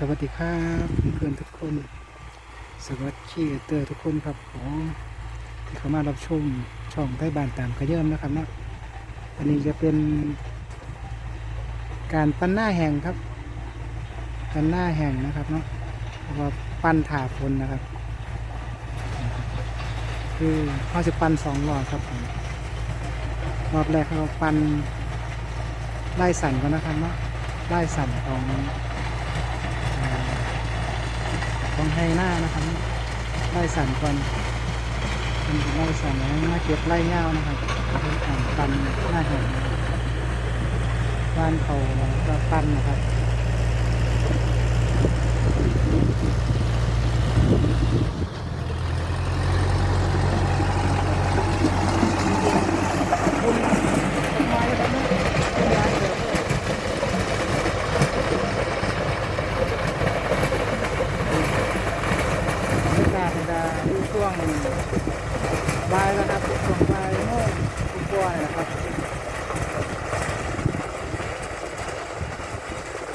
สวัสดีครับเพื่อนๆทุกคน สวัสดีเตอร์ทุกคนครับผมที่เข้ามารับชมช่องใต้บ้านตามกระเยิ่มนะครับเนาะอันนี้จะเป็น การปั้นหน้าแห่งครับปั้นหน้าแห่งนะครับเนาะเพราะว่าปั้นถาฝนนะครับ คือเขาจะปั้นสองรอบครับผมรอบแรกเขาปั้นไล่สันก่อนนะครับเนาะไล่สันของ ของ ไฮหน้านะครับไล่สันก่อนเป็นไล่สันแล้วหน้าเก็บไล่เงานะครับเป็นการปันหน้าแห่งบ้านเขาก็ตันนะครับ บรรยากาศมันจะอยู่ช่ วงบ่ายแล้วครับช่วงบ่ายโมงกว่าๆนะครับ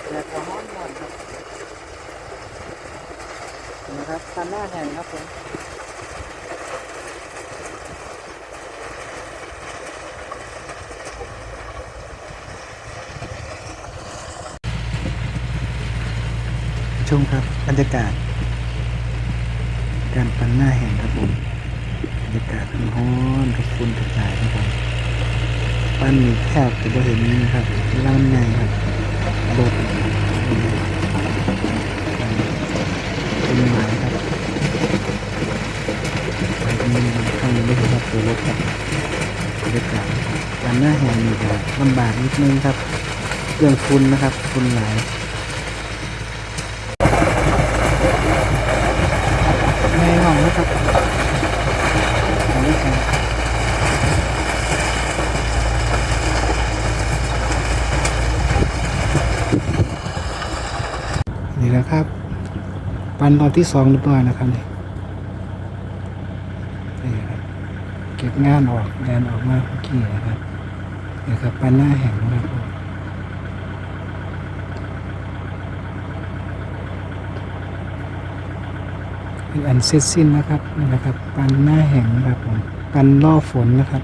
แดดก็ร้อนร้อนครับนะครับตันหน้าแห่งครับผมชมครับบรรยากาศ การปันหน้าแห่งครับผมบรรยากาศมันร้อนกับฝุ่นกระจายครับผมปั้นนี่แทบจะไม่เห็นเลยนะครับเวลามันใหญ่ครับรถเป็นหมายครับไปตรงนี้ข้างนี้ไม่เห็นครับตัวรถครับบรรยากาศการหน้าแห่งนี่จะลำบากนิดนึงครับเรื่องฝุ่นนะครับฝุ่นหลาย ในห้องนะครับห้องนี้ครับ นะครับ ปันรอบที่สองเรียบร้อยนะครับนี่นี่ครับเก็บงานออกแดนออกมาเมื่อกี้นะครับนี่ครับปันหน้าแห่งนะครับผมเป็นอันเสร็จสิ้นนะครับนี่นะครับ ปันหน้าแห่งนะครับผมปันล่อฝนนะครับ